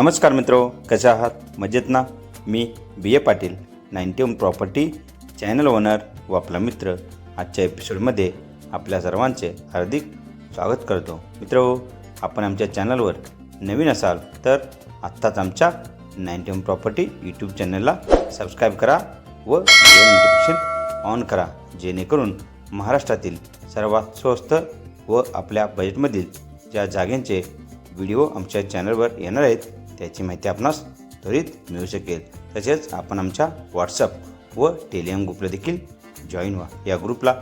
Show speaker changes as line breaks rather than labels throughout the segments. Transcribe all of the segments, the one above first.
नमस्कार मित्रो कसे आहात? मजेत ना? मी B A Patil ninety one property channel owner व आपला मित्र. आजच्या एपिसोडमध्ये आपल्या सर्वांचे हार्दिक स्वागत करतो. मित्र आपण आमच्या चॅनलवर नवीन असाल तर आत्ताच आमच्या नाईन्टी वन प्रॉपर्टी यूट्यूब चॅनलला सबस्क्राईब करा व नोटिफिकेशन ऑन करा जेणेकरून महाराष्ट्रातील सर्वात स्वस्त व आपल्या बजेटमधील ज्या जागेंचे व्हिडिओ आमच्या चॅनलवर येणार आहेत त्याची माहिती आपणास त्वरित मिळू शकेल. तसेच आपण आमच्या व्हॉट्सअप व टेलिग्राम ग्रुपला देखील जॉईन व्हा. या ग्रुपला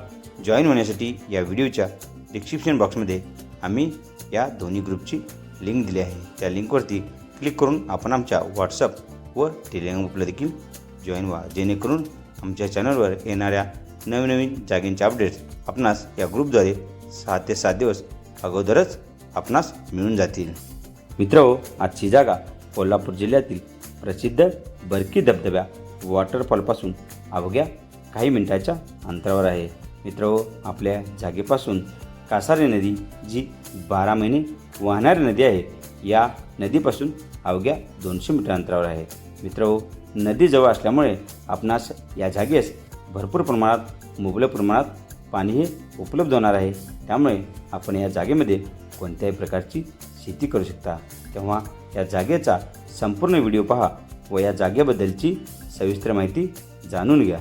जॉईन होण्यासाठी या व्हिडिओच्या डिस्क्रिप्शन बॉक्समध्ये आम्ही या दोन्ही ग्रुपची लिंक दिली आहे. त्या लिंकवरती क्लिक करून आपण आमच्या व्हॉट्सअप व टेलिग्राम ग्रुपला देखील जॉईन व्हा. जेणेकरून आमच्या चॅनलवर येणाऱ्या नवीन नवीन जागेंचे अपडेट्स आपणास या ग्रुपद्वारे सहा ते सात दिवस अगोदरच आपणास मिळून जातील. मित्र आजची जागा कोल्हापूर जिल्ह्यातील प्रसिद्ध बरकी धबधब्या वॉटरफॉलपासून अवघ्या काही मिनिटाच्या अंतरावर आहे. मित्र आपल्या जागेपासून कासारी नदी जी बारा महिने वाहणारी नदी आहे या नदीपासून अवघ्या दोनशे मीटर अंतरावर आहे. मित्र नदी जवळ असल्यामुळे आपणास या जागेस भरपूर प्रमाणात मुबलक प्रमाणात पाणी हे उपलब्ध होणार आहे. त्यामुळे आपण या जागेमध्ये कोणत्याही प्रकारची शेती करू शकता. तेव्हा या जागेचा संपूर्ण व्हिडिओ पहा व या जागेबद्दलची सविस्तर माहिती जाणून घ्या.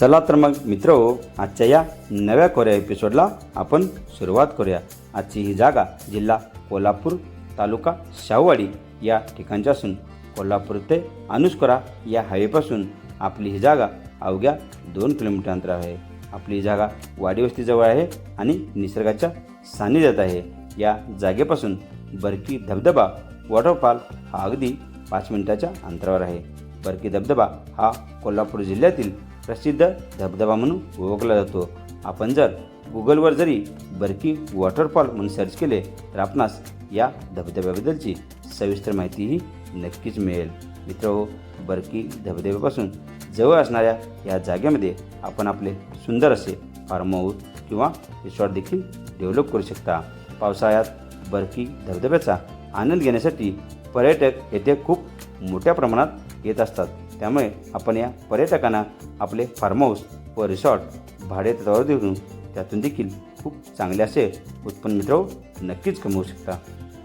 चला तर मग मित्र हो, आजच्या या नव्या कोऱ्या एपिसोडला आपण सुरुवात करूया. आजची ही जागा जिल्हा कोल्हापूर तालुका शाहूवाडी या ठिकाणची असून कोल्हापूर ते अनुस्कोरा या हायवेपासून आपली ही जागा अवघ्या दोन किलोमीटर अंतर आहे. आपली ही जागा वाडीवस्तीजवळ आहे आणि निसर्गाच्या सान्निध्यात आहे. या जागेपासून बरकी धबधबा वॉटरफॉल हा अगदी पाच मिनिटाच्या अंतरावर आहे. बरकी धबधबा हा कोल्हापूर जिल्ह्यातील प्रसिद्ध धबधबा म्हणून ओळखला जातो. आपण जर गुगलवर जरी बरकी वॉटरफॉल म्हणून सर्च केले तर आपणास या धबधब्याबद्दलची सविस्तर माहितीही नक्कीच मिळेल. मित्र हो, बरकी धबधब्यापासून जवळ असणाऱ्या या जागेमध्ये आपण आपले सुंदर असे फार्म हाऊस किंवा रिसॉर्ट देखील डेव्हलप करू शकता. पावसाळ्यात बरकी धबधब्याचा आनंद घेण्यासाठी पर्यटक येथे खूप मोठ्या प्रमाणात येत असतात. त्यामुळे आपण या पर्यटकांना आपले फार्म हाऊस व रिसॉर्ट भाडे तत्वावर देऊन त्यातून देखील खूप चांगले असे उत्पन्न मित्र हो, नक्कीच कमवू शकता.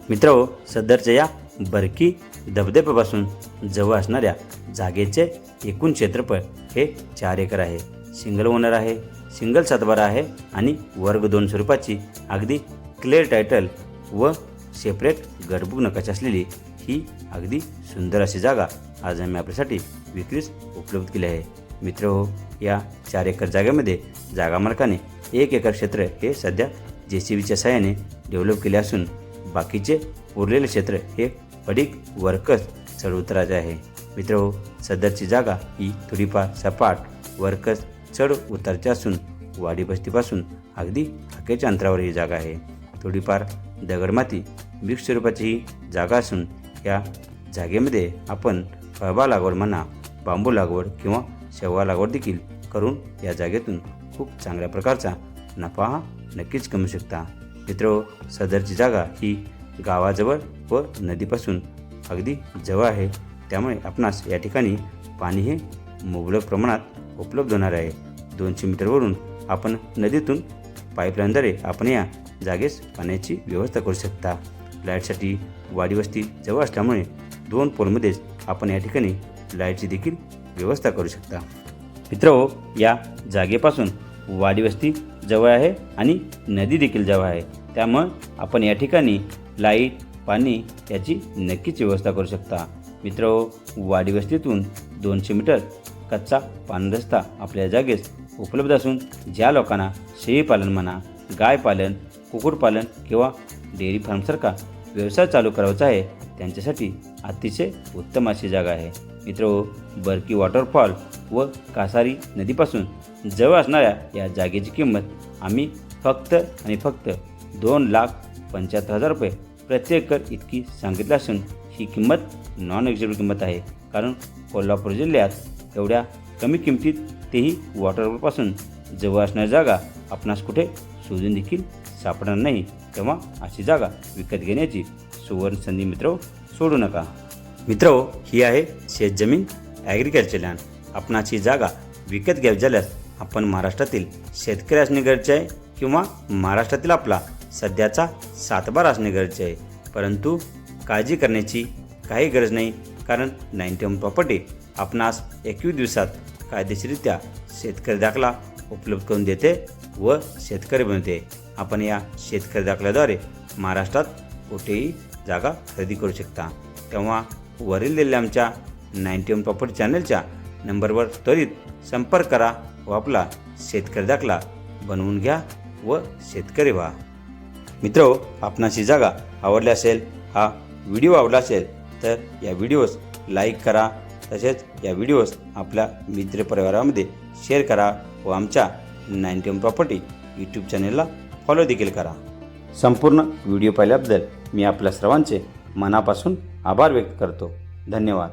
मित्र हो, सदरच्या या बरकी धबधब्यापासून जवळ असणाऱ्या जागेचे एकूण क्षेत्रफळ हे चार एकर आहे. सिंगल ओनर आहे सिंगल सातबारा आहे आणि वर्ग दोन स्वरूपाची अगदी क्लिअर टायटल व सेपरेट गडबुक नकाशा असलेली ही अगदी सुंदर अशी जागा आज आम्ही आपल्यासाठी विक्रीस उपलब्ध केली आहे. मित्र हो या चार एकर जागेमध्ये जागा मालकाने एक एकर क्षेत्र हे सध्या जे सी बीच्या सहाय्याने डेव्हलप केले असून बाकीचे उरलेले क्षेत्र हे पडीक वर्कस चढउतराचे आहे. मित्र हो सदरची जागा ही थोडीफार सपाट वर्कस चढ उतारची असून वाडी बस्तीपासून अगदी हाकेच्या अंतरावर ही जागा आहे. थोडीफार दगडमाती मिक्स स्वरूपाची ही जागा असून या जागेमध्ये आपण फळबा लागवड म्हणा बांबू लागवड किंवा शेवगा लागवड देखील करून या जागेतून खूप चांगल्या प्रकारचा नफा हा नक्कीच कमवू शकता. मित्र सदरची जागा ही गावाजवळ व नदीपासून अगदी जवळ आहे. त्यामुळे आपणास या ठिकाणी पाणी हे मुबलक प्रमाणात उपलब्ध होणार आहे. दोनशे मीटरवरून आपण नदीतून पाईपलाईनद्वारे आपण या जागेस पाण्याची व्यवस्था करू शकता. लाईटसाठी वाडी वस्ती जवळ असल्यामुळे दोन पोलमध्येच आपण या ठिकाणी लाईटची देखील व्यवस्था करू शकता. मित्रहो या जागेपासून वाडी वस्ती जवळ आहे आणि नदी देखील जवळ आहे. त्यामुळं आपण या ठिकाणी लाइट पाणी याची नक्कीच व्यवस्था करू शकता. मित्र वाडी वस्तीतून दोनशे मीटर कच्चा पानरस्ता आपल्या जागेस उपलब्ध असून ज्या लोकांना शेळीपालन म्हणा गाय पालन कुक्कुटपालन किंवा डेअरी फार्मसारखा व्यवसाय चालू करायचा आहे त्यांच्यासाठी अतिशय उत्तम अशी जागा आहे. मित्र हो, बरकी वॉटरफॉल व कासारी नदीपासून जवळ असणाऱ्या या जागेची किंमत आम्ही फक्त आणि फक्त दोन लाख पंच्याहत्तर हजार रुपये प्रत्येकर इतकी सांगितली असून ही किंमत नॉन एक्झिक्युटिव्ह किंमत आहे. कारण कोल्हापूर जिल्ह्यात एवढ्या कमी किमतीत तेही वॉटरफॉलपासून जवळ असणारी जागा आपणास कुठे शोधून देखील सापडणार नाही तेव्हा अशी जागा विकत घेण्याची सुवर्ण संधी मित्र सोडू नका. मित्र ही आहे शेतजमीन ॲग्रिकल्चर लँड आपणाची जागा विकत घ्यावी झाल्यास आपण महाराष्ट्रातील शेतकरी असणे गरजेचे आहे किंवा महाराष्ट्रातील आपला सध्याचा सातबार असणे गरजेचे आहे. परंतु काळजी करण्याची काही गरज नाही कारण नाईन्टी वन प्रॉपर्टी आपणास एकवीस दिवसात कायदेशीररित्या शेतकरी दाखला उपलब्ध करून देते व शेतकरी बनते आपण या शेतकरी दाखल्याद्वारे महाराष्ट्रात कुठेही जागा खरेदी करू शकता. तेव्हा वरील दिलेल्या आमच्या नाईन्टी वन प्रॉपर्टी चॅनलच्या नंबरवर त्वरित संपर्क करा व आपला शेतकरी दाखला बनवून घ्या व शेतकरी व्हा. मित्र आपणाशी जागा आवडली असेल हा व्हिडिओ आवडला असेल तर या व्हिडिओस लाईक करा तसेच या व्हिडिओस आपल्या मित्रपरिवारामध्ये शेअर करा व आमच्या नाईन्टी वन प्रॉपर्टी यूट्यूब चॅनेलला फॉलो देखील करा. संपूर्ण व्हिडिओ पाहिल्याबद्दल मी आपल्या सर्वांचे मनापासून आभार व्यक्त करतो. धन्यवाद.